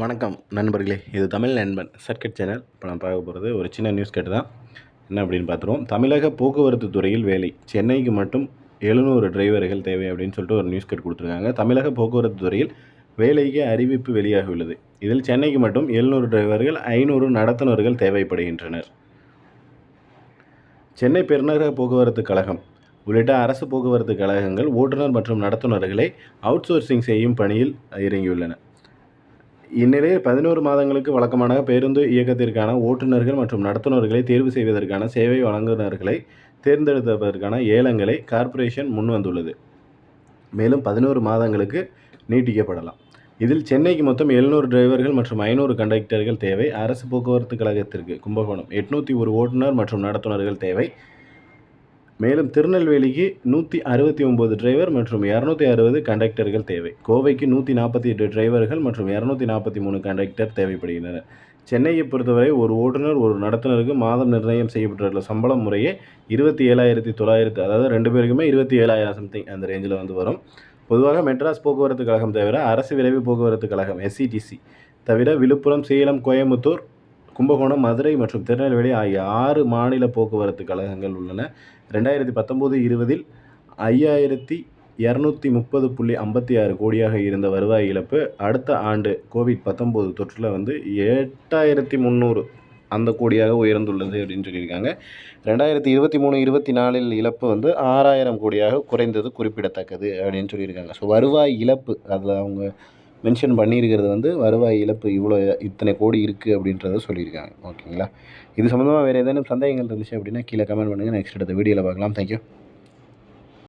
வணக்கம் நண்பர்களே இது தமிழ் நண்பன் சர்க்கட் சேனல். இப்போ நான் பார்க்க போகிறது ஒரு சின்ன நியூஸ் கேட்டு தான். என்ன அப்படின்னு பார்த்துருவோம். தமிழக போக்குவரத்து துறையில் வேலை சென்னைக்கு மட்டும் எழுநூறு டிரைவர்கள் தேவை அப்படின்னு சொல்லிட்டு ஒரு நியூஸ் கேட் கொடுத்துருக்காங்க. தமிழக போக்குவரத்து துறையில் வேலைக்கு அறிவிப்பு வெளியாகியுள்ளது இதில் சென்னைக்கு மட்டும் எழுநூறு டிரைவர்கள் ஐநூறு நடத்துனர்கள் தேவைப்படுகின்றனர். சென்னை பெருநகர போக்குவரத்து கழகம் உள்ளிட்ட அரசு போக்குவரத்து கழகங்கள் ஓட்டுநர் மற்றும் நடத்துனர்களை அவுட்சோர்சிங் செய்யும் பணியில் இறங்கியுள்ளன. இந்நிலையில் பதினோரு மாதங்களுக்கு வழக்கமான பேருந்து இயக்கத்திற்கான ஓட்டுநர்கள் மற்றும் நடத்துனர்களை தேர்வு செய்வதற்கான சேவை வழங்குநர்களை தேர்ந்தெடுப்பதற்கான ஏலங்களை கார்ப்பரேஷன் முன்வந்துள்ளது. மேலும் பதினோரு மாதங்களுக்கு நீட்டிக்கப்படலாம். இதில் சென்னைக்கு மொத்தம் எழுநூறு டிரைவர்கள் மற்றும் ஐநூறு கண்டக்டர்கள் தேவை. அரசு போக்குவரத்து கழகத்திற்கு கும்பகோணம் எட்நூற்றி ஒரு ஓட்டுநர் மற்றும் நடத்துனர்கள் தேவை. மேலும் திருநெல்வேலிக்கு நூற்றி அறுபத்தி ஒம்பது டிரைவர் மற்றும் இரநூத்தி அறுபது கண்டக்டர்கள் தேவை. கோவைக்கு நூற்றி நாற்பத்தி எட்டு டிரைவர்கள் மற்றும் இரநூத்தி நாற்பத்தி மூணு கண்டக்டர் தேவைப்படுகின்றனர் சென்னையை பொறுத்தவரை ஒரு ஓட்டுநர் ஒரு நடத்துனருக்கு மாதம் நிர்ணயம் செய்யப்பட்டுள்ள சம்பளம் முறையே இருபத்தி ஏழாயிரத்தி தொள்ளாயிரத்து அதாவது ரெண்டு பேருக்குமே இருபத்தி ஏழாயிரம் சம்திங் அந்த ரேஞ்சில் வந்து வரும். பொதுவாக மெட்ராஸ் போக்குவரத்து கழகம் தவிர அரசு விரைவு போக்குவரத்து கழகம் எஸ்சிடிசி தவிர விழுப்புரம் சேலம் கோயம்புத்தூர் கும்பகோணம் மதுரை மற்றும் திருநெல்வேலி ஆகிய ஆறு மாநில போக்குவரத்து கழகங்கள் உள்ளன. ரெண்டாயிரத்தி பத்தொம்போது இருபதில் ஐயாயிரத்தி இரநூத்தி முப்பது புள்ளி ஐம்பத்தி ஆறு கோடியாக இருந்த வருவாய் இழப்பு அடுத்த ஆண்டு கோவிட் பத்தொம்போது தொற்றில் வந்து எட்டாயிரத்தி முந்நூறு அந்த கோடியாக உயர்ந்துள்ளது அப்படின்னு சொல்லியிருக்காங்க. ரெண்டாயிரத்தி இருபத்தி மூணு இருபத்தி நாலில் இழப்பு வந்து ஆறாயிரம் கோடியாக குறைந்தது குறிப்பிடத்தக்கது அப்படின்னு சொல்லியிருக்காங்க. ஸோ வருவாய் இழப்பு அதில் அவங்க மென்ஷன் பண்ணியிருக்கிறது வந்து வருவாய் இழப்பு இவ்வளோ இத்தனை கோடி இருக்குது அப்படின்றத சொல்லியிருக்காங்க. ஓகேங்களா? இது சம்மந்தமாக வேறு ஏதேனும் சந்தேகங்கள் இருந்துச்சு அப்படின்னா கீழே கமெண்ட் பண்ணுங்கள் நெக்ஸ்ட் அடுத்த வீடியோவில் பார்க்கலாம். தேங்க்யூ